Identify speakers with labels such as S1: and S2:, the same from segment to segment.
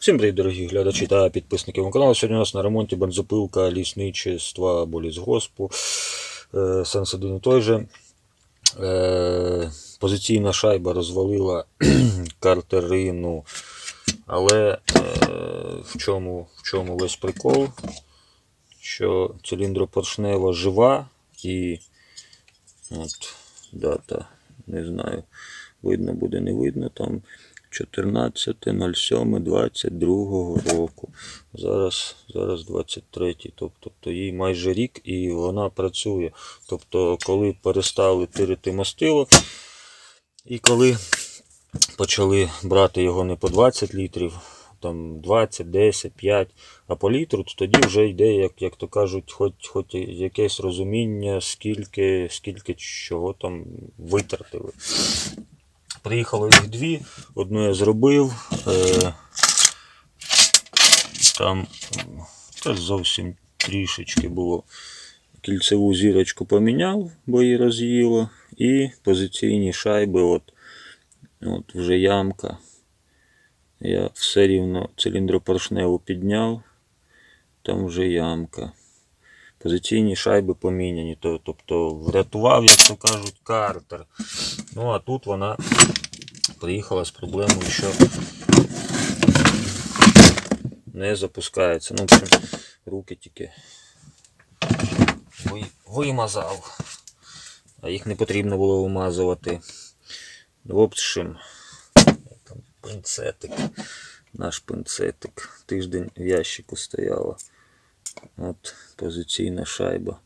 S1: Всім привіт, дорогі глядачі та підписники мого каналу. Сьогодні у нас на ремонті бензопилка лісничества або лісгоспу. Е, Сенс один і той же. Е, Позиційна шайба розвалила картерину. Але е, в, чому, в чому весь прикол? Що циліндропоршнева жива і от, дата, не знаю, видно буде, не видно там. 14.07.22 року. Зараз, зараз 23, тобто, їй майже рік і вона працює. Тобто, коли перестали тирити мастило, і коли почали брати його не по 20 літрів, там 20, 10, 5, а по літру, то тоді вже йде, як, як то кажуть, хоч, хоч якесь розуміння, скільки, скільки чого там витратили. Приїхало їх дві, одну я зробив. Е, там та зовсім трішечки було. Кільцеву зірочку поміняв, бо її роз'їло. І позиційні шайби, от, от вже ямка. Я все рівно циліндропоршневу підняв, там вже ямка. Позиційні шайби поміняні, то- тобто врятував, як то кажуть, картер. Ну а тут вона приїхала з проблемою, що не запускається. Ну, руки тільки ви- вимазав, а їх не потрібно було вимазувати. В общем, пинцетик, наш пинцетик. Тиждень в ящику стояла. От позиційна шайба.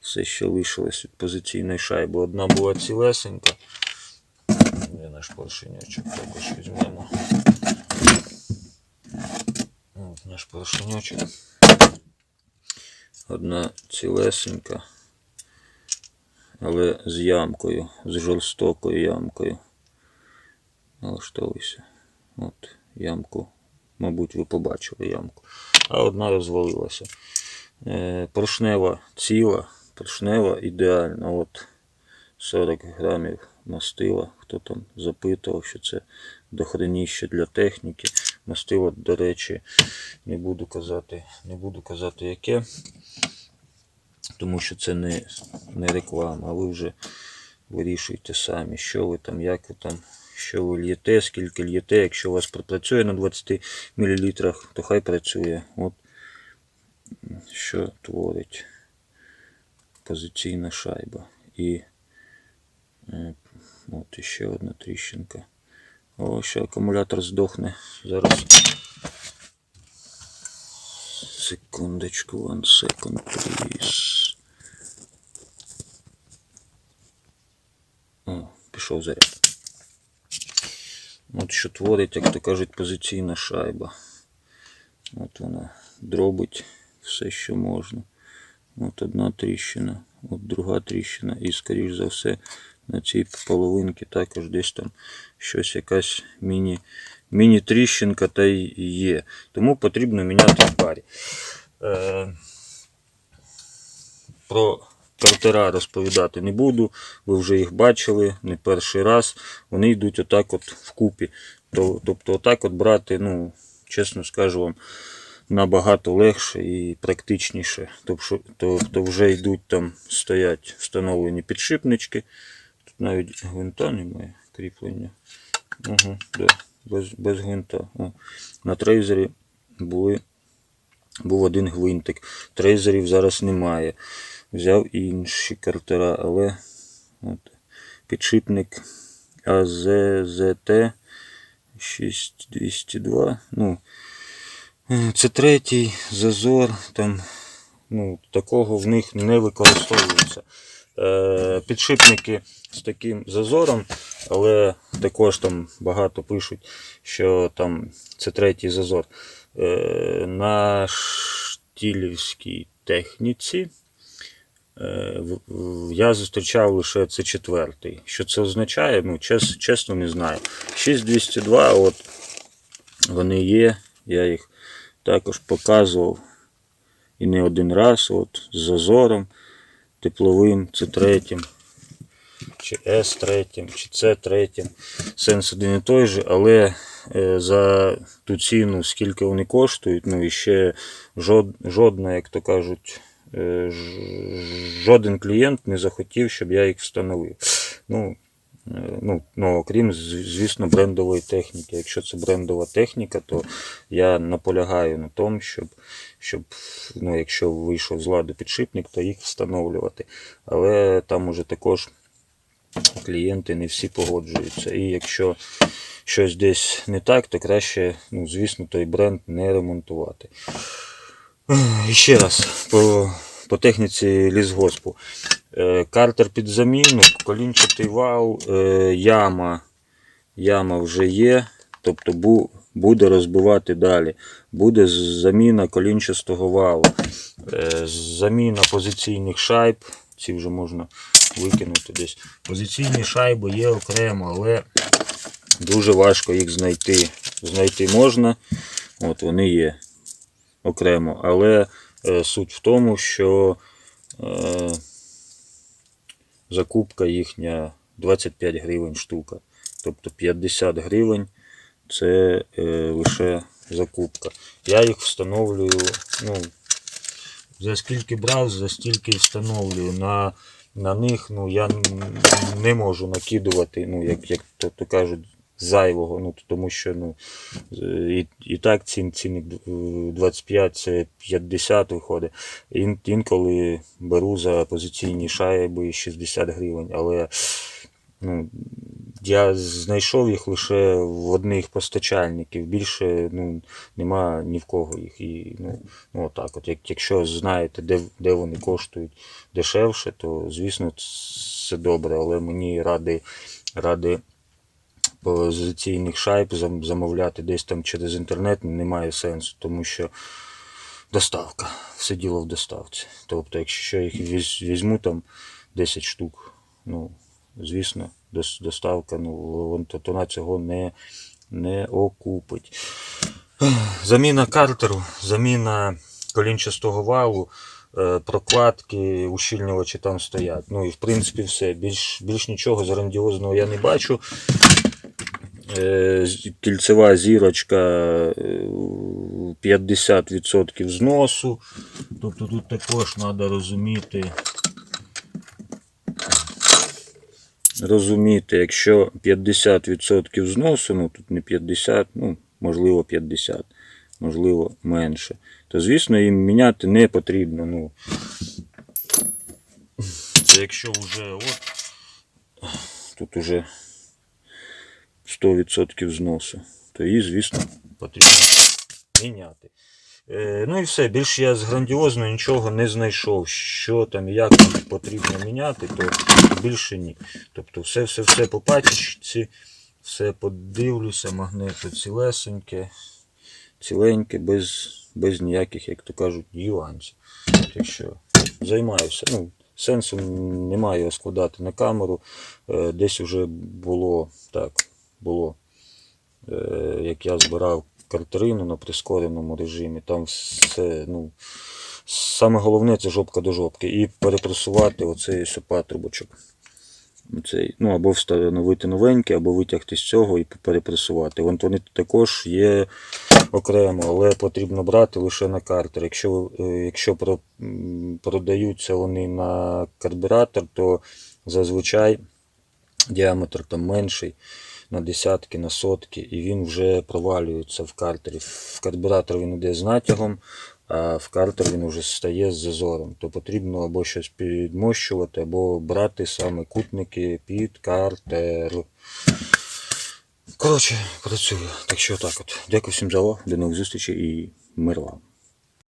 S1: Все, що лишилось від позиційної шайби. Одна була цілесенька. Де наш поршеньочок також візьмемо. От наш поршеньочок. Одна цілесенька, але з ямкою, з жорстокою ямкою. Налаштовуйся. От ямку. Мабуть, ви побачили ямку. А одна розвалилася. Е, поршнева ціла, поршнева ідеальна. От 40 грамів мастила. Хто там запитував, що це дохреніще для техніки. Мастило, до речі, не буду казати, не буду казати яке, тому що це не, не реклама, а ви вже вирішуйте самі, що ви там, як ви там, що ви л'єте, скільки л'єте. Якщо у вас працює на 20 мл, то хай працює. От що творить позиційна шайба. І е, от іще одна тріщинка. О, ще акумулятор здохне. Зараз. Секундочку, one second, please. О, пішов заряд. От що творить, як то кажуть, позиційна шайба. От вона дробить все, що можна. От одна тріщина, от друга тріщина. І, скоріш за все, на цій половинці також десь там щось якась міні, міні-тріщинка та й є. Тому потрібно міняти в парі. Е, про картера розповідати не буду. Ви вже їх бачили не перший раз. Вони йдуть отак от вкупі. Тобто отак от брати, ну, чесно скажу вам, набагато легше і практичніше. Тобто, вже йдуть там, стоять встановлені підшипнички. Тут навіть гвинта немає кріплення. Угу, да, без, без гвинта. О. На трейзері були, був один гвинтик. Трейзерів зараз немає. Взяв інші картера, але от, підшипник АЗЗТ 6202. Ну, це третій зазор. Там, ну, такого в них не використовується. Е, підшипники з таким зазором, але також там багато пишуть, що там це третій зазор. Е, на штілівській техніці я зустрічав лише це четвертий. Що це означає? Ну, чес, чесно не знаю. 6202, от вони є, я їх також показував і не один раз, от з зазором тепловим, це третім. чи S третім, чи C третім. Сенс один і той же, але е, за ту ціну, скільки вони коштують, ну і ще жодна, як то кажуть, е, жоден клієнт не захотів, щоб я їх встановив. Ну, е, ну, ну, окрім, звісно, брендової техніки. Якщо це брендова техніка, то я наполягаю на тому, щоб, щоб ну, якщо вийшов з ладу підшипник, то їх встановлювати. Але там уже також клієнти не всі погоджуються. І якщо щось десь не так, то краще, ну, звісно, той бренд не ремонтувати. Ще раз по, по техніці лісгоспу. Е, Картер під заміну, колінчатий вал, е, яма. Яма вже є, тобто бу, буде розбивати далі. Буде заміна колінчастого валу, е, заміна позиційних шайб. Ці вже можна викинути десь. Позиційні шайби є окремо, але дуже важко їх знайти. Знайти можна, от вони є окремо. Але е, суть в тому, що е, закупка їхня 25 гривень штука. Тобто 50 гривень це е, лише закупка. Я їх встановлюю, ну, за скільки брав, за стільки встановлюю. На, на них ну, я не можу накидувати, ну, як, як то, то кажуть, зайвого, ну, тому що ну, і, і так цін, цінник е, 25 це 50 виходить. Ін, інколи беру за позиційні шайби 60 гривень, але ну, я знайшов їх лише в одних постачальників. Більше ну, нема ні в кого їх. І, ну, ну, отак от. Як, якщо знаєте, де, де вони коштують дешевше, то звісно це добре, але мені ради, ради позиційних шайб замовляти десь там через інтернет немає сенсу, тому що доставка. Все діло в доставці. Тобто, якщо їх візьму там 10 штук, ну, звісно, доставка, ну, то, то цього не, не окупить. Заміна картеру, заміна колінчастого валу, е, прокладки, ущільнювачі там стоять. Ну і в принципі все. Більш, більш нічого грандіозного я не бачу. Е, Кільцева зірочка е, 50% зносу. Тобто тут також треба розуміти. Розуміти, якщо 50% зносу, ну тут не 50, ну можливо 50, можливо менше, то звісно їм міняти не потрібно. Ну, це якщо вже от тут уже 100% зносу, то її, звісно, потрібно міняти. Е, ну і все, більше я з грандіозного нічого не знайшов. Що там і як там потрібно міняти, то більше ні. Тобто все, все, все по пачці, все подивлюся, магнето цілесеньке, ціленьке, без, без ніяких, як то кажуть, нюансів. Так що займаюся. Ну, сенсу немає складати на камеру. Е, Десь вже було так, було, е, як я збирав картерину на прискореному режимі. Там все, ну, саме головне це жопка до жопки. І перепресувати оцей патрубочок. Оцей, ну, або встановити новенький, або витягти з цього і перепресувати. Вон вони також є окремо, але потрібно брати лише на картер. Якщо, е, якщо про- продаються вони на карбюратор, то зазвичай діаметр там менший на десятки, на сотки, і він вже провалюється в картері. В карбюратор він йде з натягом, а в картер він вже стає з зазором. То потрібно або щось підмощувати, або брати саме кутники під картер. Коротше, працюю. Так що так от. Дякую всім за увагу. До нових зустрічей і мир вам.